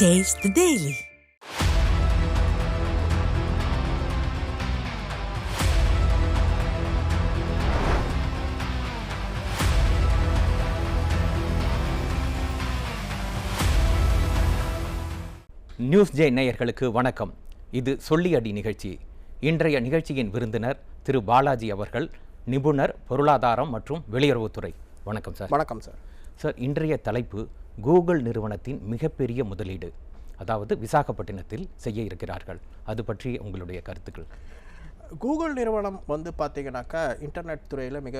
Taste the Daily. News J நேயர்களுக்கு வணக்கம். இது சொல்லி அடி நிகழ்ச்சி. இன்றைய நிகழ்ச்சியின் விருந்தினர் திரு பாலாஜி அவர்கள் நிபுணர் பொருளாதாரம் மற்றும் வெளியுறவுத்துறை. வணக்கம் சார். வணக்கம் சார். சார் இன்றைய தலைப்பு கூகுள் நிறுவனத்தின் மிகப்பெரிய முதலீடு. அதாவது விசாகப்பட்டினத்தில் செய்ய இருக்கிறார்கள். அது பற்றி உங்களுடைய கருத்துக்கள். கூகுள் நிறுவனம் வந்து பார்த்தீங்கன்னாக்கா இன்டர்நெட் துறையில் மிக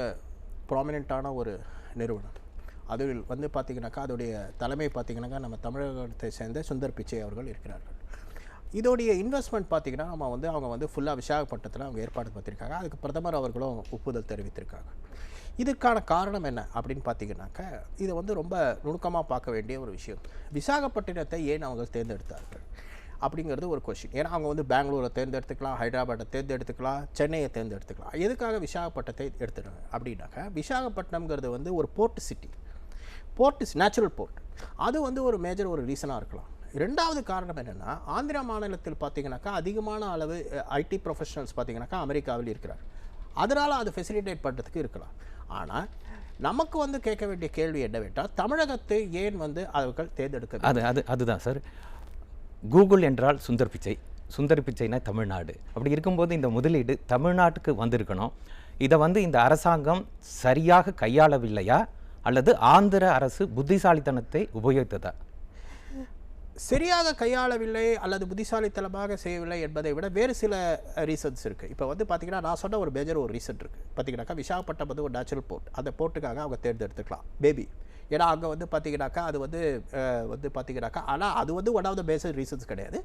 ப்ராமினெண்ட்டான ஒரு நிறுவனம். அதில் வந்து பார்த்தீங்கன்னாக்கா அதோடைய தலைமை பார்த்தீங்கன்னாக்கா நம்ம தமிழகத்தை சேர்ந்த சுந்தர் பிச்சை அவர்கள் இருக்கிறார்கள். இதோடைய இன்வெஸ்ட்மெண்ட் பார்த்தீங்கன்னா நம்ம வந்து அவங்க வந்து ஃபுல்லாக விசாகப்பட்டினத்தில் அவங்க ஏற்பாடு பார்த்துருக்காங்க அதுக்கு பிரதமர் அவர்களும் ஒப்புதல் தெரிவித்திருக்காங்க. இதுக்கான காரணம் என்ன அப்படின்னு பார்த்தீங்கன்னாக்கா இது வந்து ரொம்ப நுணுக்கமாக பார்க்க வேண்டிய ஒரு விஷயம். விசாகப்பட்டினத்தை ஏன் அவங்க தேர்ந்தெடுத்தார்கள் அப்படிங்கிறது ஒரு கொஷின் ஏன்னா அவங்க வந்து பெங்களூரை தேர்ந்தெடுத்துக்கலாம் ஹைதராபாத்தை தேர்ந்தெடுத்துக்கலாம் சென்னையை தேர்ந்தெடுத்துக்கலாம். எதுக்காக விசாகப்பட்டினத்தை எடுத்துடுறாங்க அப்படின்னாக்கா விசாகப்பட்டினம்ங்கிறது வந்து ஒரு port city port is natural port அது வந்து ஒரு மேஜர் ஒரு ரீசனாக இருக்கலாம். ரெண்டாவது காரணம் என்னென்னா ஆந்திரா மாநிலத்தில் பார்த்தீங்கன்னாக்கா அதிகமான அளவு ஐடி ப்ரொஃபஷனல்ஸ் பார்த்தீங்கன்னாக்கா அமெரிக்காவில் இருக்கிறார் அதனால் அது ஃபெசிலிட்டேட் பண்ணுறதுக்கு இருக்கலாம். ஆனால் நமக்கு வந்து கேட்க வேண்டிய கேள்வி என்னவென்றால் தமிழகத்தை ஏன் வந்து அவர்கள் தேர்ந்தெடுக்க அது அது அதுதான் சார். கூகுள் என்றால் சுந்தர் பிச்சை. சுந்தர் பிச்சைனா தமிழ்நாடு. அப்படி இருக்கும்போது இந்த முதலீடு தமிழ்நாட்டுக்கு வந்திருக்கணும். இதை வந்து இந்த அரசாங்கம் சரியாக கையாளவில்லையா? அல்லது ஆந்திர அரசு புத்திசாலித்தனத்தை உபயோகித்ததா? சரியாக கையாளவில்லை அல்லது புத்திசாலித்தனமாக செய்யவில்லை என்பதை விட வேறு சில ரீசன்ஸ் இருக்குது இப்போ வந்து பார்த்தீங்கன்னா நான் சொன்ன ஒரு மேஜர் ஒரு ரீசன் இருக்குது பார்த்தீங்கன்னாக்கா விசாகப்பட்டினம் வந்து ஒரு நேச்சுரல் போர்ட் அந்த போர்ட்டுக்காக அவங்க தேர்ந்தெடுத்துக்கலாம். பேபி ஏன்னா அங்கே வந்து பார்த்தீங்கன்னாக்கா அது வந்து வந்து பார்த்தீங்கன்னாக்கா ஆனால் அது வந்து one of the basic reasons கிடையாது.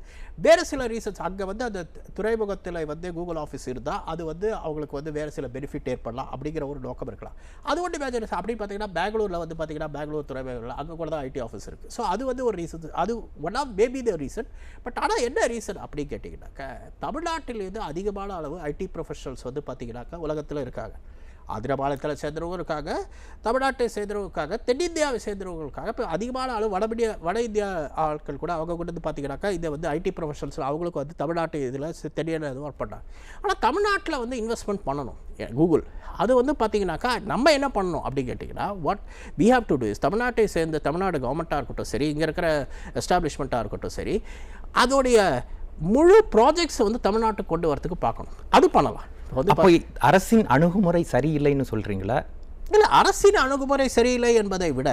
வேறு சில ரீசன்ஸ் அங்கே வந்து அந்த துறைமுகத்தில் வந்து கூகுள் ஆஃபீஸ் இருந்தால் அது வந்து அவங்களுக்கு வந்து வேறு சில பெனிஃபிட் ஏற்படலாம் அப்படிங்கிற ஒரு நோக்கம் இருக்கலாம். அது ஒன்று மேஜர் அப்படின்னு பார்த்தீங்கன்னா பெங்களூரில் வந்து பார்த்தீங்கன்னா பெங்களூர் துறைமுகத்தில் அங்கே கூட தான் ஐடி ஆஃபீஸ் இருக்குது ஸோ அது வந்து ஒரு ரீசன் அது one of maybe the reason but ஆனால் என்ன ரீசன் அப்படின்னு கேட்டிங்கன்னாக்கா தமிழ்நாட்டிலேருந்து அதிகமான அளவு ஐடி ப்ரொஃபஷனல்ஸ் வந்து பார்த்தீங்கன்னாக்கா உலகத்தில் இருக்காங்க. ஆந்திர சேர்ந்தவங்களுக்காக தமிழ்நாட்டை சேர்ந்தவங்களுக்காக தென்னிந்தியாவை சேர்ந்தவங்களுக்காக இப்போ அதிகமான அளவு வடமிடிய வட இந்தியா ஆட்கள் கூட அவங்க கூட வந்து பார்த்தீங்கன்னாக்கா இதை வந்து ஐடி ப்ரொஃபஷனல்ஸ் அவங்களுக்கு வந்து தமிழ்நாட்டு இதில் தெரியல இது ஒர்க் பண்ணாங்க ஆனால் தமிழ்நாட்டில் வந்து இன்வெஸ்ட்மெண்ட் பண்ணணும். கூகுள் அது வந்து பார்த்தீங்கன்னாக்கா நம்ம என்ன பண்ணணும் அப்படின்னு கேட்டிங்கன்னா what we have to do is தமிழ்நாட்டை சேர்ந்த தமிழ்நாடு கவர்மெண்ட்டாக இருக்கட்டும் சரி இங்கே இருக்கிற எஸ்டாப்ளிஷ்மெண்ட்டாக இருக்கட்டும் சரி அதோடைய முழு ப்ராஜெக்ட்ஸை வந்து தமிழ்நாட்டுக்கு கொண்டு வரத்துக்கு பார்க்கணும். அது பண்ணலாம். வந்து அப்போ அரசின் அணுகுமுறை சரியில்லைன்னு சொல்றீங்களா? இல்லை அரசின் அணுகுமுறை சரியில்லை என்பதை விட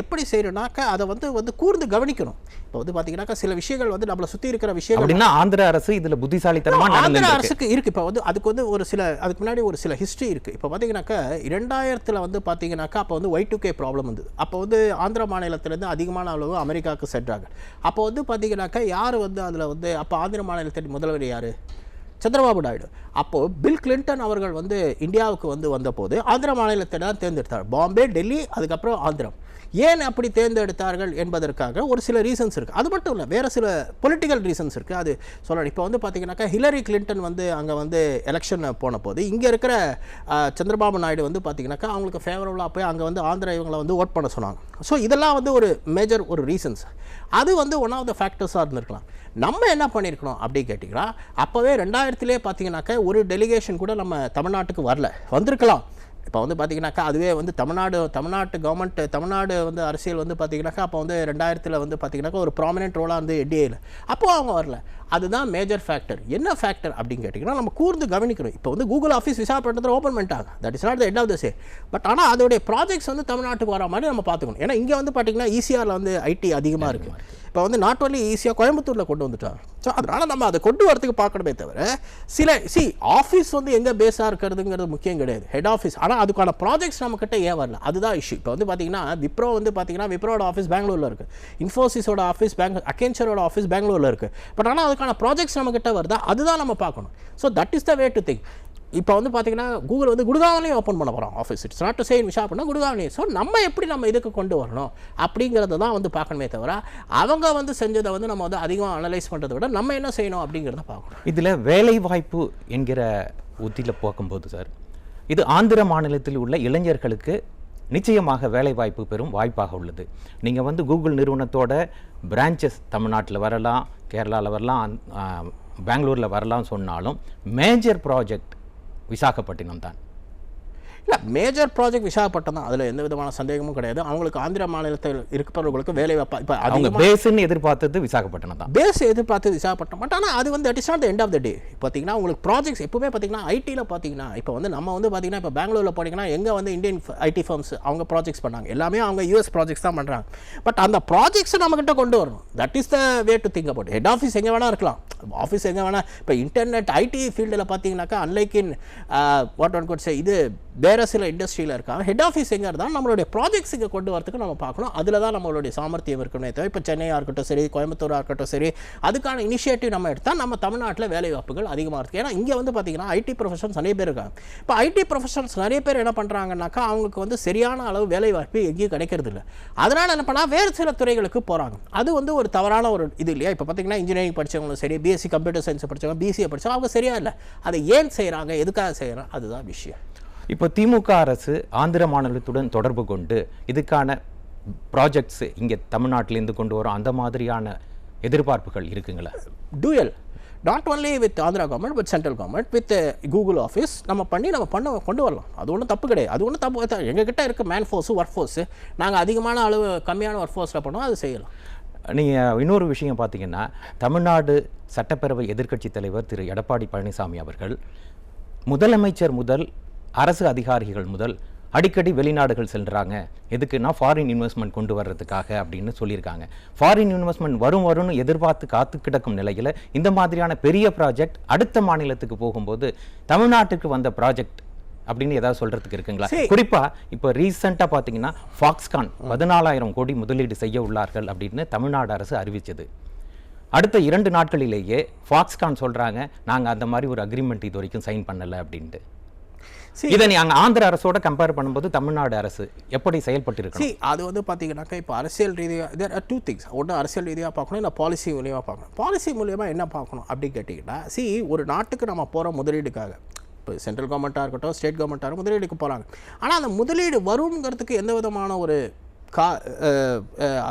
எப்படி செய்யணும்னாக்கா அதை வந்து வந்து கூர்ந்து கவனிக்கணும். இப்போ வந்து பார்த்தீங்கன்னாக்கா சில விஷயங்கள் வந்து நம்மளை சுற்றி இருக்கிற விஷயங்கள் அப்படின்னா ஆந்திர அரசு இதுல புத்திசாலித்தனமா ஆந்திர அரசுக்கு இருக்கு. இப்போ வந்து அதுக்கு வந்து ஒரு சில அதுக்கு முன்னாடி ஒரு சில ஹிஸ்ட்ரி இருக்கு. இப்போ பார்த்தீங்கன்னாக்கா இரண்டாயிரத்தில் வந்து பார்த்தீங்கன்னாக்கா அப்போ வந்து ஒய் டூ கே ப்ராப்ளம் வந்தது. அப்போ வந்து ஆந்திர மாநிலத்திலேருந்து அதிகமான அளவு அமெரிக்காவுக்கு சென்றாங்க. அப்போ வந்து பார்த்தீங்கன்னாக்கா யார் வந்து அதில் வந்து அப்போ ஆந்திர மாநிலத்தின் முதல்வர் யார்? சந்திரபாபு நாயுடு. அப்போது பில் கிளின்டன் அவர்கள் வந்து இந்தியாவுக்கு வந்து வந்தபோது ஆந்திர மாநிலத்தை தான் தேர்ந்தெடுத்தார். பாம்பே டெல்லி அதுக்கப்புறம் ஆந்திரம். ஏன் அப்படி தேர்ந்தெடுத்தார்கள் என்பதற்காக ஒரு சில ரீசன்ஸ் இருக்குது அது மட்டும் இல்லை வேறு சில பொலிட்டிக்கல் ரீசன்ஸ் இருக்குது அது சொல்லணும். இப்போ வந்து பார்த்தீங்கன்னாக்கா ஹிலரி கிளின்டன் வந்து அங்கே வந்து எலெக்ஷன் போன போது இங்கே இருக்கிற சந்திரபாபு நாயுடு வந்து பார்த்தீங்கன்னாக்கா அவங்களுக்கு ஃபேவரபுளாக போய் அங்கே வந்து ஆந்திரா இவங்களை வந்து ஓட் பண்ண சொன்னாங்க. ஸோ இதெல்லாம் வந்து ஒரு மேஜர் ஒரு ரீசன்ஸ் அது வந்து ஒன் ஆஃப் த ஃபேக்டர்ஸாக இருந்திருக்கலாம். நம்ம என்ன பண்ணியிருக்கணும் அப்படி கேட்டிங்கன்னா அப்போவே ரெண்டாயிரத்துலேயே பார்த்தீங்கன்னாக்கா ஒரு டெலிகேஷன் கூட நம்ம தமிழ்நாட்டுக்கு வரல. வந்திருக்கலாம். இப்போ வந்து பார்த்தீங்கன்னாக்கா அதுவே வந்து தமிழ்நாடு தமிழ்நாட்டு கவர்மெண்ட் தமிழ்நாடு வந்து அரசியல் வந்து பார்த்தீங்கன்னாக்கா அப்போ வந்து ரெண்டாயிரத்தில் வந்து பார்த்தீங்கன்னாக்கா ஒரு ப்ராமினென்ட் ரோலாக வந்து என்டிஏல அப்போ அவங்க வரல. அதுதான் மேஜர் ஃபேக்டர் என்ன ஃபேக்டர் அப்படின்னு கேட்டிங்கன்னா நம்ம கூர்ந்து கவனிக்கணும். இப்போ வந்து கூகுள் ஆஃபீஸ் விசாகப்பட்டினத்தில் ஓப்பன் பண்ணிட்டாங்க. That is not the end of the say but ஆனால் அதோடைய ப்ராஜெக்ட்ஸ் வந்து தமிழ்நாட்டுக்கு வர மாதிரி நம்ம பார்த்துக்கணும். ஏன்னா இங்கே வந்து பார்த்தீங்கன்னா ஈசிஆரில் வந்து ஐடி அதிகமாக இருக்குது இப்போ வந்து நாட் ஒன்லி ஈஸியாக கோயம்புத்தூரில் கொண்டு வந்துட்டாங்க. ஸோ அதனால் நம்ம அதை கொண்டு வரதுக்கு பார்க்கணுமே தவிர சில சி ஆஃபீஸ் வந்து எங்கே பேஸாக இருக்கிறதுங்கிறது முக்கியம் கிடையாது. ஹெட் ஆஃபீஸ் ஆனால் அதுக்கான ப்ராஜெக்ட்ஸ் நம்மக்கிட்ட ஏன் வரல? அதுதான் இஷ்யூ இப்போ வந்து பார்த்தீங்கன்னா விப்ரோ வந்து பார்த்தீங்கன்னா விப்ரோட ஆஃபீஸ் பெங்களூரில் இருக்குது இன்ஃபோசிஸோட ஆஃபீஸ் பேங்க் அக்கென்ச்சரோட ஆஃபீஸ் பெங்களூரில் இருக்குது பட் ஆனால் அதுக்கான ப்ராஜெக்ட்ஸ் நம்மக்கிட்ட வருதா? அதுதான் நம்ம பார்க்கணும். So that is the way to think இப்போ வந்து பார்த்தீங்கன்னா கூகுள் வந்து குடுகாவிலையும் ஓப்பன் பண்ண போகிறோம் office it's not to sane அப்படின்னா குடுகாவிலையும். ஸோ நம்ம எப்படி நம்ம இதுக்கு கொண்டு வரணும் அப்படிங்கிறத தான் வந்து பார்க்கணுமே தவிர அவங்க வந்து செஞ்சதை வந்து நம்ம வந்து அதிகமாக அனலைஸ் பண்ணுறதை விட நம்ம என்ன செய்யணும் அப்படிங்கிறத பார்க்கணும். இதில் வேலை வாய்ப்பு என்கிற உத்தியில் பார்க்கும்போது சார் இது ஆந்திர மாநிலத்தில் உள்ள இளைஞர்களுக்கு நிச்சயமாக வேலைவாய்ப்பு பெறும் வாய்ப்பாக உள்ளது. நீங்கள் வந்து கூகுள் நிறுவனத்தோட பிரான்ச்சஸ் தமிழ்நாட்டில் வரலாம் கேரளாவில் வரலாம் பெங்களூரில் வரலாம் சொன்னாலும் மேஜர் ப்ராஜெக்ட் விசாகப்பட்டினம் தான் இல்லை மேஜர் ப்ராஜெக்ட் விசாகப்பட்டினம் தான். அதில் எந்த விதமான சந்தேகமும் கிடையாது. அவங்களுக்கு ஆந்திர மாநிலத்தில் இருக்கிறவர்களுக்கு வேலை வைப்பா இப்போ அவங்க பேஸ்ன்னு எதிர்பார்த்தது விசாகப்பட்டினம் தான். பேஸ் எதிர்பார்த்து விசாகப்பட்டினம். பட் ஆனால் அது வந்து that is not the end of the day பார்த்தீங்கன்னா உங்களுக்கு ப்ராஜெக்ட்ஸ் எப்பவுமே பார்த்தீங்கன்னா ஐடியில் பார்த்தீங்கன்னா இப்போ வந்து நம்ம வந்து பார்த்தீங்கன்னா இப்போ பெங்களூரில் போனீங்கன்னா எங்கே வந்து இந்தியன் ஐடி ஃபர்ம்ஸ் அவங்க ப்ராஜெக்ட்ஸ் பண்ணாங்க. எல்லாமே அவங்க யூஎஸ் ப்ராஜெக்ட்ஸ் தான் பண்ணுறாங்க பட் அந்த ப்ராஜெக்ட்ஸை நம்மக்கிட்ட கொண்டு வரணும். That is the way to think about head office எங்கே வேணால் இருக்கலாம். ஆஃபீஸ் எங்கே வேணால் இப்போ இன்டர்நெட் ஐடி ஃபீல்டில் பார்த்தீங்கன்னாக்கா unlike in what one could say இது வேறு சில இண்டஸ்ட்ரியில் இருக்காங்க. ஹெட் ஆஃபீஸ் எங்கே இருந்தாலும் நம்மளுடைய ப்ராஜெக்ட்ஸ் இங்கே கொண்டு வரதுக்கு நம்ம பார்க்கணும். அதில் தான் நம்மளுடைய சாமர்த்தியம் இருக்கணும் தேவை இப்போ சென்னையாக இருக்கட்டும் சரி கோயம்புத்தூராக இருக்கட்டும் சரி அதுக்கான இனிஷியேட்டிவ் நம்ம எடுத்தால் நம்ம தமிழ்நாட்டில் வேலை வாய்ப்புகள் அதிகமாக இருக்குது ஏன்னா இங்கே வந்து பார்த்தீங்கன்னா ஐடி ப்ரொஃபஷன்ஸ் நிறைய பேர் இருக்காங்க. இப்போ ஐடி ப்ரொஃபஷன்ஸ் நிறைய பேர் என்ன பண்ணுறாங்கன்னாக்கா அவங்களுக்கு வந்து சரியான அளவு வேலை வாய்ப்பு எங்கேயும் கிடைக்கிறது இல்லை. அதனால் என்ன பண்ணால் வேறு சில துறைகளுக்கு போகிறாங்க அது வந்து ஒரு தவறான ஒரு இது இல்லையா? இப்போ பார்த்தீங்கன்னா இன்ஜினியரிங் படித்தவங்களும் சரி பிஎஸ்சி கம்ப்யூட்டர் சயின்ஸ் படித்தவங்க பிசிஏ படித்தவங்க அவங்க சரியாக இல்லை. அதை ஏன் செய்கிறாங்க எதுக்காக செய்கிறாங்க அதுதான் விஷயம். இப்போ திமுக அரசு ஆந்திர மாநிலத்துடன் தொடர்பு கொண்டு இதுக்கான ப்ராஜெக்ட்ஸ் இங்கே தமிழ்நாட்டிலேருந்து கொண்டு வரும். அந்த மாதிரியான எதிர்பார்ப்புகள் இருக்குங்களா? Dual not only with Andhra government with central government with Google office நம்ம பண்ணி நம்ம பண்ண கொண்டு வரலாம். அது ஒன்றும் தப்பு கிடையாது. அது ஒன்றும் தப்பு எங்ககிட்ட இருக்க மேன் ஃபோர்ஸு ஒர்க் ஃபோர்ஸு நாங்கள் அதிகமான அளவு கம்மியான ஒர்க் ஃபோர்ஸில் பண்ணோம் அது செய்யலாம். நீங்கள் இன்னொரு விஷயம் பார்த்தீங்கன்னா தமிழ்நாடு சட்டப்பேரவை எதிர்க்கட்சி தலைவர் திரு. எடப்பாடி பழனிசாமி அவர்கள் முதலமைச்சர் முதல் அரசு அதிகாரிகள் முதல் அடிக்கடி வெளிநாடுகள் செல்றாங்க. எதுக்குன்னா ஃபாரின் இன்வெஸ்ட்மெண்ட் கொண்டு வர்றதுக்காக அப்படின்னு சொல்லியிருக்காங்க. ஃபாரின் இன்வெஸ்ட்மெண்ட் வரும் வரும்னு எதிர்பார்த்து காத்து கிடக்கும் நிலையில் இந்த மாதிரியான பெரிய ப்ராஜெக்ட் அடுத்த மாநிலத்துக்கு போகும்போது தமிழ்நாட்டுக்கு வந்த ப்ராஜெக்ட் அப்படின்னு ஏதாவது சொல்றதுக்கு இருக்குங்களா. குறிப்பா இப்போ ரீசெண்டாக பார்த்தீங்கன்னா ஃபாக்ஸ்கான் பதினாலாயிரம் கோடி முதலீடு செய்ய உள்ளார்கள் அப்படின்னு தமிழ்நாடு அரசு அறிவிச்சது. அடுத்த இரண்டு நாட்களிலேயே ஃபாக்ஸ்கான் சொல்றாங்க நாங்க அந்த மாதிரி ஒரு அக்ரிமெண்ட் இது வரைக்கும் சைன் பண்ணல அப்படின்ட்டு. இதை நீ அங்க ஆந்திர அரசோட கம்பேர் பண்ணும்போது தமிழ்நாடு அரசு எப்படி செயல்பட்டு சி அது வந்து பார்த்தீங்கன்னாக்கா இப்போ அரசியல் ரீதியாக தேர் ஆர் டூ திங்ஸ் ஒன்று அரசியல் ரீதியாக பார்க்கணும் இல்லை பாலிசி மூலியமாக பார்க்கணும். பாலிசி மூலியமாக என்ன பார்க்கணும் அப்படின்னு கேட்டிங்கன்னா சி ஒரு நாட்டுக்கு நம்ம போகிற முதலீடுக்காக இப்போ சென்ட்ரல் கவர்மெண்ட்டாக இருக்கட்டும் ஸ்டேட் கவர்மெண்ட்டாக முதலீடுக்கு போகிறாங்க ஆனால் அந்த முதலீடு வருங்கிறதுக்கு எந்த விதமான ஒரு கா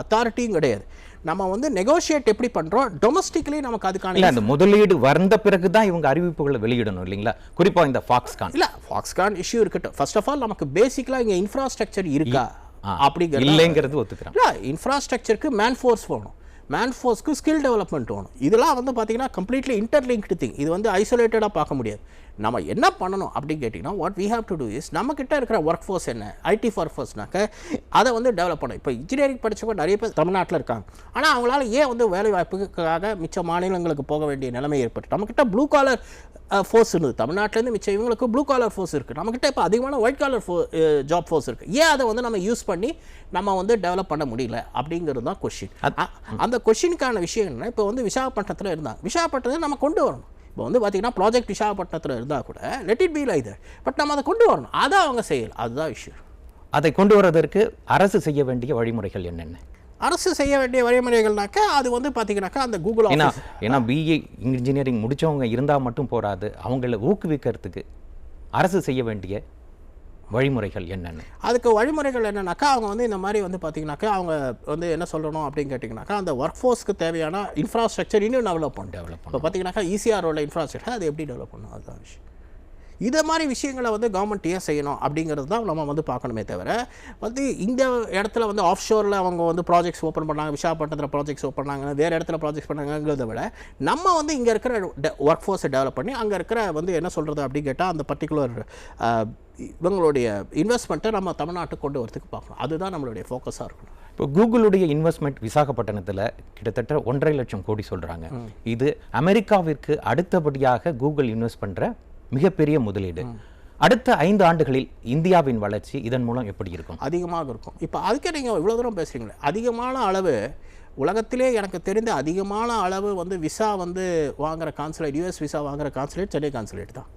அத்தாரிட்டியும் கிடையாது. நம்ம வந்து நெகோஷியேட் எப்படி பண்ணுறோம் டொமஸ்டிக்லி நமக்கு அதுக்கான இல்ல அந்த முதலீடு வந்த பிறகு தான் இவங்க அறிவிப்புகளை வெளியிடணும் இல்லைங்களா? குறிப்பா இந்த ஃபாக்ஸ்கான் இல்லை ஃபாக்ஸ்கான் இஷ்யூ இருக்கட்டும். ஃபர்ஸ்ட் ஆஃப் ஆல் நமக்கு பேசிக்கலாக இங்கே இன்ஃப்ராஸ்ட்ரக்சர் இருக்கா? ஆ, அப்படிங்கிறது இல்லைங்கிறது ஒத்துக்கிறேன் இல்லை இன்ஃப்ராஸ்ட்ரக்சருக்கு மேன் ஃபோர்ஸ் வேணும். மேன் ஃபோர்ஸ்க்கு ஸ்கில் டெவலப்மெண்ட் வேணும். இதெல்லாம் வந்து பார்த்தீங்கன்னா கம்ப்ளீட்லி இன்டர்லிங்க்டு திங் இது வந்து ஐசோலேட்டடாக பார்க்க முடியாது. நம்ம என்ன பண்ணணும் அப்படின்னு கேட்டிங்கன்னா what we have to do is நம்ம கிட்ட இருக்கிற ஒர்க் ஃபோர்ஸ் என்ன ஐடி ஒர்க் ஃபோர்ஸ்னாக்க அதை வந்து டெவலப் பண்ணணும். இப்போ இன்ஜினியரிங் படிச்சவங்க நிறைய பேர் தமிழ்நாட்டில் இருக்காங்க. ஆனால் அவங்களால ஏன் வந்து வேலை வாய்ப்புக்காக மிச்ச மாநிலங்களுக்கு போக வேண்டிய நிலைமை ஏற்பட்டு நம்மக்கிட்ட ப்ளூ காலர் ஃபோர்ஸ் இருந்தது. தமிழ்நாட்டிலேருந்து மிச்சம் இவங்களுக்கு ப்ளூ காலர் ஃபோர்ஸ் இருக்குது நம்மக்கிட்ட இப்போ அதிகமான ஒயிட் காலர் ஃபோ ஜாப் ஃபோர்ஸ் இருக்குது ஏன் அதை வந்து நம்ம யூஸ் பண்ணி நம்ம வந்து டெவலப் பண்ண முடியல? அப்படிங்கிறது தான் கொஷின் அந்த கொஷினுக்கான விஷயம் என்ன இப்போ வந்து விசாகப்பட்டினத்தில் இருந்தாங்க. விசாகப்பட்டினத்தை நம்ம கொண்டு வரணும். இப்போ வந்து பார்த்தீங்கன்னா ப்ராஜெக்ட் விசாகப்பட்டினத்தில் இருந்தால் கூட let it be like that but நம்ம அதை கொண்டு வரணும். அதை அவங்க செய்யலாம் அதுதான் விஷயம் அதை கொண்டு வருவதற்கு அரசு செய்ய வேண்டிய வழிமுறைகள் என்னென்ன? அரசு செய்ய வேண்டிய வழிமுறைகள்னாக்கா அது வந்து பார்த்தீங்கன்னாக்கா அந்த கூகுள் ஏன்னா ஏன்னா பிஏ இன்ஜினியரிங் முடிச்சவங்க இருந்தா மட்டும் போராது அவங்கள ஊக்குவிக்கிறதுக்கு அரசு செய்ய வேண்டிய வழிமுறைகள் என்னென்ன? அதுக்கு வழிமுறைகள் என்னன்னாக்கா அவங்க வந்து இந்த மாதிரி வந்து பார்த்தீங்கன்னாக்கா அவங்க வந்து என்ன சொல்லணும் அப்படின்னு கேட்டிங்கனாக்கா அந்த ஒர்க் ஃபோர்ஸ்க்கு தேவையான இன்ஃப்ராஸ்ட்ரக்சர் இன்னும் டெவலப் பண்ணணும். டெவலப் இப்போ பார்த்தீங்கன்னாக்கா ஈசிஆரோட இன்ஃப்ராஸ்ட்ரக்சர் அது எப்படி டெவலப் பண்ணணும்? அதுதான் விஷயம். இதை மாதிரி விஷயங்களை வந்து கவர்மெண்ட் ஏன் செய்யணும் அப்படிங்கிறது தான் நம்ம வந்து பார்க்கணுமே தவிர வந்து இந்த இடத்துல வந்து ஆஃப் ஷோரில் அவங்க வந்து ப்ராஜெக்ட்ஸ் ஓப்பன் பண்ணாங்க விசாகப்பட்டினத்தில் ப்ராஜெக்ட்ஸ் ஓப்பன் பண்ணாங்க வேறு இடத்துல ப்ராஜெக்ட்ஸ் பண்ணாங்கிறத விட நம்ம வந்து இங்கே இருக்கிற ஒர்க் ஃபோர்ஸை டெவலப் பண்ணி அங்கே இருக்கிற வந்து என்ன சொல்கிறது அப்படின்னு கேட்டால் அந்த பர்டிகுலர் இவங்களுடைய இன்வெஸ்ட்மெண்ட்டை நம்ம தமிழ்நாட்டுக்கு கொண்டு வரதுக்கு பார்க்கணும். அதுதான் நம்மளுடைய ஃபோக்கஸாக இருக்கணும். இப்போ கூகுளுடைய இன்வெஸ்ட்மெண்ட் விசாகப்பட்டினத்தில் கிட்டத்தட்ட ஒன்றரை லட்சம் கோடி சொல்றாங்க. இது அமெரிக்காவிற்கு அடுத்தபடியாக கூகுள் இன்வெஸ்ட் பண்ற மிகப்பெரிய முதலீடு. அடுத்த ஐந்து ஆண்டுகளில் இந்தியாவின் வளர்ச்சி இதன் மூலம் எப்படி இருக்கும்? அதிகமாக இருக்கும். இப்போ அதுக்கே நீங்கள் இவ்வளோ தூரம் பேசுகிறீங்களே அதிகமான அளவு உலகத்திலே எனக்கு தெரிந்த அதிகமான அளவு வந்து விசா வந்து வாங்குற கான்சுலேட் யூஎஸ் விசா வாங்குற கான்சுலேட் சென்னை கான்சுலேட் தான்.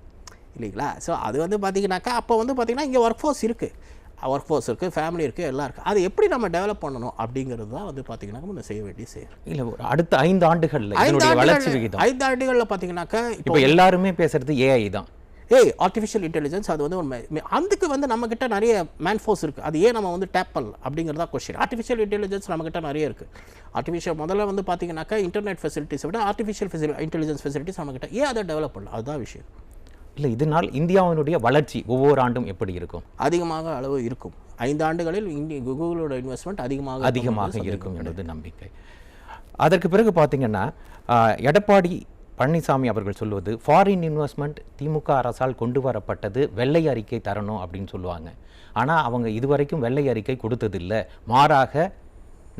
இல்லைங்களா? ஸோ அது வந்து பார்த்தீங்கன்னாக்கா அப்போ வந்து பார்த்தீங்கன்னா இங்கே ஒர்க் ஃபோர்ஸ் இருக்குது ஒர்க் ஃபோர்ஸ் இருக்குது ஃபேமிலி இருக்குது எல்லாம் இருக்குது அது எப்படி நம்ம டெவலப் பண்ணணும் அப்படிங்கிறது தான் வந்து பார்த்தீங்கன்னா நம்ம செய்ய வேண்டிய செயல். இல்ல ஒரு அடுத்த ஐந்து ஆண்டுகள்ல வளர்ச்சி விகிதம். ஐந்து ஆண்டுகளில் பார்த்தீங்கன்னாக்கா இப்போ எல்லாருமே பேசுறது ஏஐ தான். ஏய் ஆர்டிஃபிஷியல் இன்டெலிஜென்ஸ் அது வந்து ஒரு அதுக்கு வந்து நம்மக்கிட்ட நிறைய மேன் ஃபோர்ஸ் இருக்குது அது ஏன் நம்ம வந்து டேப் பண்ணல அப்படிங்கிறதா கொஸ்டின் ஆர்டிஃபிஷியல் இன்டெலிஜென்ஸ் நம்மக்கிட்ட நிறைய இருக்குது ஆர்டிஃபிஷியல் முதல்ல வந்து பார்த்தீங்கன்னாக்கா இன்டர்நெட் ஃபெசிலிட்டிஸை விட ஆர்டிஃபிஷியல் ஃபெசிலி இன்டெலிஜென்ஸ் ஃபெசிலிட்டிஸ் நம்மக்கிட்ட ஏன் அதை டெவலப் பண்ணல? அதுதான் விஷயம். இல்லை இதனால் இந்தியாவினுடைய வளர்ச்சி ஒவ்வொரு ஆண்டும் எப்படி இருக்கும்? அதிகமாக அளவு இருக்கும். ஐந்து ஆண்டுகளில் இந்திய கூகுளோட இன்வெஸ்ட்மெண்ட் அதிகமாக அதிகமாக இருக்கும் என்பது நம்பிக்கை. அதற்கு பிறகு பார்த்தீங்கன்னா எடப்பாடி பழனிசாமி அவர்கள் சொல்வது ஃபாரின் இன்வெஸ்ட்மெண்ட் திமுக அரசால் கொண்டு வரப்பட்டது வெள்ளை அறிக்கை தரணும் அப்படின்னு சொல்லுவாங்க. ஆனால் அவங்க இதுவரைக்கும் வெள்ளை அறிக்கை கொடுத்ததில்லை. மாறாக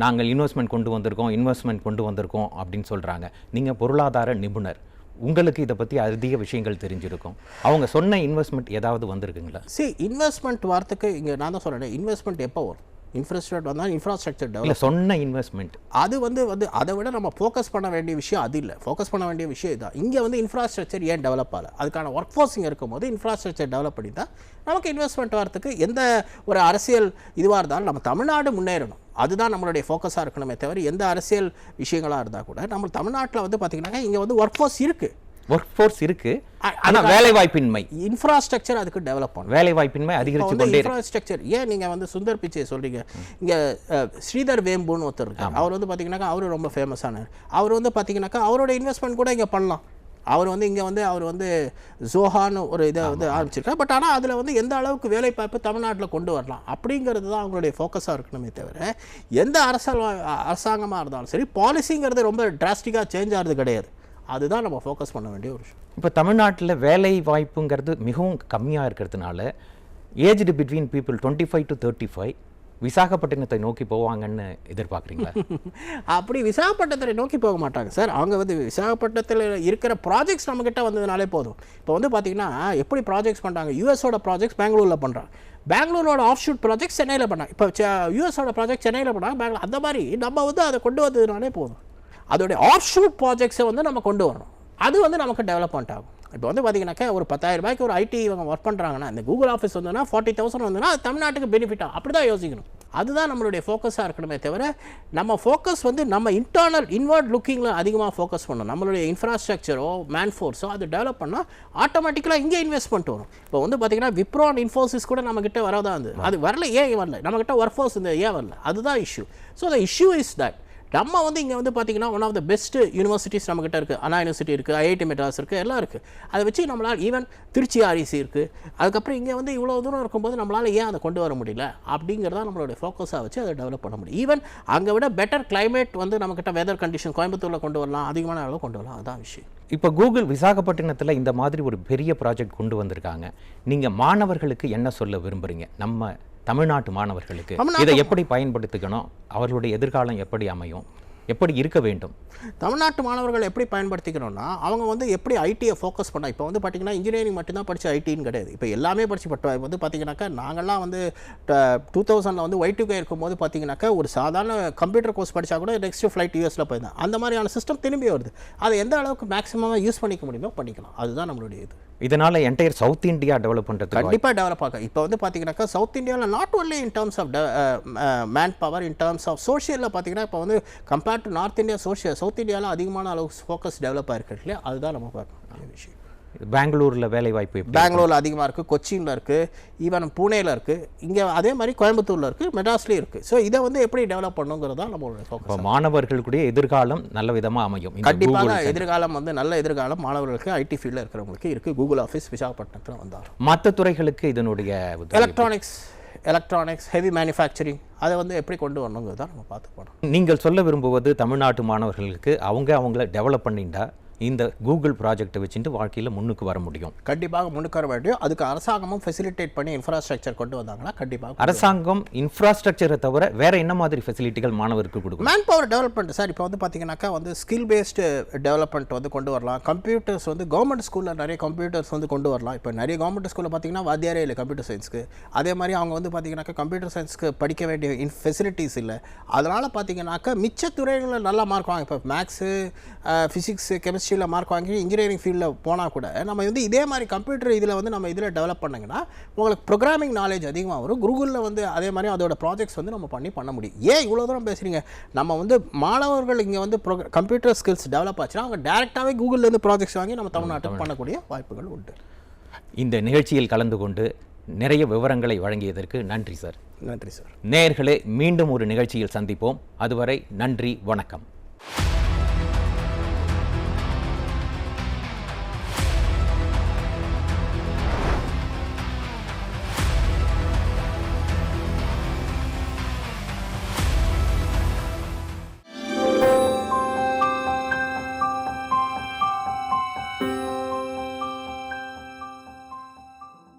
நாங்கள் இன்வெஸ்ட்மெண்ட் கொண்டு வந்திருக்கோம் இன்வெஸ்ட்மெண்ட் கொண்டு வந்திருக்கோம் அப்படின்னு சொல்கிறாங்க நீங்கள் பொருளாதார நிபுணர். உங்களுக்கு இதை பற்றி அதிக விஷயங்கள் தெரிஞ்சிருக்கும். அவங்க சொன்ன இன்வெஸ்ட்மெண்ட் ஏதாவது வந்திருக்குங்களா? See இன்வெஸ்ட்மெண்ட் வார்த்தைக்கு இங்கே நான் தான் சொல்கிறேன் இன்வெஸ்ட்மெண்ட் எப்போ வரும்? இன்ஃப்ராஸ்ட்ரக்சர் வந்தால் இன்ஃப்ராஸ்ட்ரக்சர் டெவலப் சொன்ன இன்வெஸ்ட்மெண்ட் அது வந்து வந்து அதை விட நம்ம ஃபோக்கஸ் பண்ண வேண்டிய விஷயம் அது இல்லை. ஃபோக்கஸ் பண்ண வேண்டிய விஷயம் இதுதான் இங்கே வந்து இன்ஃப்ராஸ்ட்ரக்சர் ஏன் டெவலப் ஆகல? அதுக்கான ஒர்க் ஃபோர்ஸ் இங்கே இருக்கும்போது இன்ஃப்ராஸ்ட்ரக்சர் டெவலப் பண்ணி தான் நமக்கு இன்வெஸ்ட்மெண்ட் வரதுக்கு எந்த ஒரு அரசியல் இதுவாக இருந்தாலும் நம்ம தமிழ்நாடு முன்னேறணும். அதுதான் நம்மளுடைய ஃபோக்கஸாக இருக்கணுமே தவிர எந்த அரசியல் விஷயங்களாக இருந்தால் கூட நம்ம தமிழ்நாட்டில் வந்து பார்த்திங்கனாக்கா இங்கே வந்து ஒர்க் ஃபோர்ஸ் இருக்குது ஒர்க் ஃபோர்ஸ் இருக்கு ஆனால் வேலை வாய்ப்பின்மை இன்ஃப்ராஸ்ட்ரக்சர் அதுக்கு டெவலப் பண்ணணும் வேலை வாய்ப்பின்மை அதிகரித்து கொண்டே இன்ஃப்ராஸ்ட்ரக்சர் ஏன் நீங்கள் வந்து சுந்தர் பிச்சை சொல்றீங்க? இங்கே ஸ்ரீதர் வேம்புன்னு ஒருத்தர் இருக்கார். அவர் வந்து பார்த்தீங்கன்னாக்கா அவர் ரொம்ப ஃபேமஸானார் அவர் வந்து பார்த்தீங்கன்னாக்கா அவரோட இன்வெஸ்ட்மெண்ட் கூட இங்கே பண்ணலாம். அவர் வந்து இங்கே வந்து அவர் வந்து ஜோஹான்னு ஒரு இதை வந்து ஆரம்பிச்சிருக்கார். பட் ஆனால் அதில் வந்து எந்த அளவுக்கு வேலைவாய்ப்பு தமிழ்நாட்டில் கொண்டு வரலாம் அப்படிங்கிறது தான் அவங்களுடைய ஃபோக்கஸாக இருக்கணுமே தவிர எந்த அரசால் அரசாங்கமாக இருந்தாலும் சரி பாலிசிங்கிறது ரொம்ப டிராஸ்டிக்காக சேஞ்ச் ஆகிறது கிடையாது. அதுதான் நம்ம ஃபோக்கஸ் பண்ண வேண்டிய ஒரு விஷயம். இப்போ தமிழ்நாட்டில் வேலை வாய்ப்புங்கிறது மிகவும் கம்மியாக இருக்கிறதுனால aged between people twenty five to thirty five விசாகப்பட்டினத்தை நோக்கி போவாங்கன்னு எதிர்பார்க்குறீங்களா? அப்படி விசாகப்பட்டினத்தை நோக்கி போக மாட்டாங்க சார். அவங்க வந்து விசாகப்பட்டினத்தில் இருக்கிற ப்ராஜெக்ட்ஸ் நம்மக்கிட்ட வந்ததுனாலே போதும். இப்போ வந்து பார்த்தீங்கன்னா எப்படி ப்ராஜெக்ட்ஸ் பண்ணுறாங்க யூஎஸோட ப்ராஜெக்ட்ஸ் பெங்களூரில் பண்ணுறாங்க பெங்களூரோட ஆஃப் ஷூட் ப்ராஜெக்ட் சென்னையில் பண்ணாங்க இப்போ யூஎஸோட ப்ராஜெக்ட் சென்னையில் பண்ணாங்க பெங்களூர் அந்த மாதிரி நம்ம வந்து அதை கொண்டு வந்ததுனாலே போதும். அதோடைய ஆஃப் ஷூட் ப்ராஜெக்ட்ஸை வந்து நம்ம கொண்டு வரணும். அது வந்து நமக்கு டெவலப்மெண்ட் ஆகும். இப்போ வந்து பார்த்தீங்கன்னாக்கா ஒரு பத்தாயிரம் ரூபாய்க்கு ஒரு ஐடி இவங்க ஒர்க் பண்ணுறாங்கன்னா இந்த கூகுள் ஆஃபீஸ் வந்தோன்னா ஃபார்ட்டி தௌசண்ட் வந்தோன்னா அது தமிழ்நாட்டுக்கு பெனிஃபிட்டாக அப்படி தான் யோசிக்கணும். அதுதான் நம்மளுடைய ஃபோக்கஸாக இருக்கணுமே தவிர நம்ம ஃபோக்கஸ் வந்து நம்ம இன்டர்னல் இன்வர்ட் லுக்கிங்கில் அதிகமாக ஃபோக்கஸ் பண்ணணும். நம்மளுடைய இன்ஃப்ராஸ்ட்ரக்சரோ மேன் ஃபோர்ஸோ அது டெவலப் பண்ணால் ஆட்டோமேட்டிக்கலாக இங்கே இன்வெஸ்ட்மெண்ட் வரும். இப்போ வந்து பார்த்தீங்கன்னா விப்ரான் இன்ஃபோசிஸ் கூட நம்மக்கிட்ட வரதான் அது அது வரல ஏன் வரல? நம்மக்கிட்ட ஒர்க் ஃபோர்ஸ் இந்த ஏன் வரல? அதுதான் issue so the issue is that நம்ம வந்து இங்கே வந்து பார்த்தீங்கன்னா one of the best universities நம்மக்கிட்ட இருக்குது அண்ணா யூனிவர்சிட்டி இருக்குது ஐஐடி மெட்ராஸ் இருக்குது எல்லாம் இருக்குது அதை வச்சு நம்மளால் ஈவன் திருச்சி ஆர்இசி இருக்குது அதுக்கப்புறம் இங்கே வந்து இவ்வளோ தூரம் இருக்கும்போது நம்மளால் ஏன் அதை கொண்டு வர முடியல? அப்படிங்கிறத நம்மளுடைய ஃபோக்கஸாக வச்சு அதை டெவலப் பண்ண முடியும். ஈவன் அங்கே விட பெட்டர் கிளைமேட் வந்து நம்மக்கிட்ட வெதர் கண்டிஷன் கோயம்புத்தூரில் கொண்டு வரலாம் அதிகமான அளவு கொண்டு வரலாம். அதுதான் விஷயம். இப்போ கூகுள் விசாகப்பட்டினத்தில் இந்த மாதிரி ஒரு பெரிய ப்ராஜெக்ட் கொண்டு வந்திருக்காங்க. நீங்கள் மாணவர்களுக்கு என்ன சொல்ல விரும்புறீங்க? நம்ம தமிழ்நாட்டு மாணவர்களுக்கு இதை எப்படி பயன்படுத்திக்கணும்? அவர்களுடைய எதிர்காலம் எப்படி அமையும்? எப்படி இருக்க வேண்டும்? தமிழ்நாட்டு மாணவர்கள் எப்படி பயன்படுத்திக்கணும்னா அவங்க வந்து எப்படி ஐடியை ஃபோக்கஸ் பண்ண இப்போ வந்து பார்த்தீங்கன்னா இன்ஜினியரிங் மட்டும்தான் படிச்சு ஐடின்னு கிடையாது. இப்போ எல்லாமே படிச்சு பட்ட வந்து பார்த்தீங்கன்னாக்கா நாங்கள்லாம் வந்து டூ தௌசண்டில் வந்து ஒய் டூ கே இருக்கும்போது பார்த்தீங்கன்னாக்கா ஒரு சாதாரண கம்ப்யூட்டர் கோர்ஸ் படித்தா கூட நெக்ஸ்ட் ஃப்ளைட் யூஎஸில் போயிருந்தேன் அந்த மாதிரியான சிஸ்டம் திரும்பி வருது. அதை எந்த அளவுக்கு மேக்ஸிமமாக யூஸ் பண்ணிக்க முடியுமோ பண்ணிக்கலாம். அதுதான் நம்மளுடைய இது. இதனால என்டையர் சவுத் இந்தியா டெவலப் பண்ணுறது கண்டிப்பாக டெவலப் ஆகும். இப்போ வந்து பார்த்தீங்கன்னாக்கா சவுத் இந்தியாவில் not only in terms of manpower in terms of சோஷியலில் பார்த்தீங்கன்னா இப்போ வந்து compared to north India social south இந்தியாவில் அதிகமான அளவு ஃபோக்கஸ் டெவலப் ஆயிருக்கு இல்லையா? அதுதான் நம்ம பார்க்கணும். விஷயம். பெங்களூரில் வேலை வாய்ப்பு பெங்களூரில் அதிகமாக இருக்குது கொச்சினில் இருக்குது ஈவன் பூனேல இருக்குது இங்கே அதே மாதிரி கோயம்புத்தூரில் இருக்குது மெட்ராஸ்லேயும் இருக்குது ஸோ இதை வந்து எப்படி டெவலப் பண்ணுங்கிறது தான் நம்மளோட மாணவர்களுடைய எதிர்காலம் நல்ல விதமா அமையும். கண்டிப்பாக எதிர்காலம் வந்து நல்ல எதிர்காலம் மாணவர்களுக்கு ஐடி ஃபீல்டில் இருக்கிறவங்களுக்கு இருக்குது கூகுள் ஆஃபீஸ் விசாகப்பட்டினத்தில் வந்தார் மற்ற துறைகளுக்கு இதனுடைய. எலக்ட்ரானிக்ஸ் எலக்ட்ரானிக்ஸ் ஹெவி மேனுஃபேக்சரிங் அதை வந்து எப்படி கொண்டு வரணுங்கிறது தான் நம்ம பார்த்து போனோம் நீங்கள் சொல்ல விரும்புவது தமிழ்நாட்டு மாணவர்களுக்கு அவங்க அவங்கள டெவலப் பண்ணிட்டா இந்த கூகுள் ப்ராஜெக்டை வச்சுட்டு வாழ்க்கையில் முன்னுக்கு வர முடியும். கண்டிப்பாக முன்னுக்கு வர வேண்டும் அதுக்கு அரசாங்கமும் ஃபெசிலிட்டேட் பண்ணி இன்ஃப்ராஸ்ட்ரக்சர் கொண்டு வந்தாங்கன்னா கண்டிப்பாக அரசாங்கம் இன்ஃப்ராஸ்ட்ரக்சரை தவிர வேற என்ன மாதிரி ஃபெசிலிட்டிகள் மாணவருக்கு கொடுக்கும்? மேன் பவர் டெவலப்மெண்ட் சார் இப்போ வந்து பார்த்தீங்கன்னாக்கா வந்து ஸ்கில் பேஸ்டு டெவலப்மெண்ட் வந்து கொண்டு வரலாம். கம்ப்யூட்டர்ஸ் வந்து கவர்மெண்ட் ஸ்கூலில் நிறைய கம்ப்யூட்டர்ஸ் வந்து கொண்டு வரலாம். இப்போ நிறைய கவர்மெண்ட் ஸ்கூலில் பார்த்தீங்கன்னா வாத்தியாரே இல்லை கம்ப்யூட்டர் சயின்ஸ்க்கு அதே மாதிரி அவங்க வந்து பார்த்தீங்கன்னாக்கா கம்ப்யூட்டர் சயின்ஸ்க்கு படிக்க வேண்டிய இன் ஃபெசிலிட்டிஸ் இல்லை. அதனால் பார்த்தீங்கன்னாக்கா மிச்ச துறைகளில் நல்லா மார்க் வாங்க. இப்போ மேக்ஸு ஃபிசிக்ஸு கெமிஸ்ட்ரியில் மார்க் வாங்கி இன்ஜினியரிங் ஃபீல்டில் போனால் கூட நம்ம வந்து இதே மாதிரி கம்ப்யூட்டர் இதில் வந்து நம்ம இதில் டெவலப் பண்ணுங்கன்னா உங்களுக்கு ப்ரோக்ராமிங் நாலேஜ் அதிகமாக வரும். குருகுலில் வந்து அதே மாதிரி அதோட ப்ராஜெக்ட்ஸ் வந்து நம்ம பண்ணி பண்ண முடியும். ஏன் இவ்வளோ தூரம் பேசுகிறீங்க நம்ம வந்து மாணவர்கள் இங்கே வந்து ப்ரோ கம்ப்யூட்டர் ஸ்கில்ஸ் டெவலப் ஆச்சுன்னா அவங்க டேரெக்டாகவே கூகுள்லேருந்து ப்ராஜெக்ட்ஸ் வாங்கி நம்ம தமிழ்நாட்டுக்கு பண்ணக்கூடிய வாய்ப்புகள் உண்டு. இந்த நிகழ்ச்சியில் கலந்து கொண்டு நிறைய விவரங்களை வழங்கியதற்கு நன்றி சார். நன்றி சார். நேயர்களே மீண்டும் ஒரு நிகழ்ச்சியில் சந்திப்போம். அதுவரை நன்றி வணக்கம்.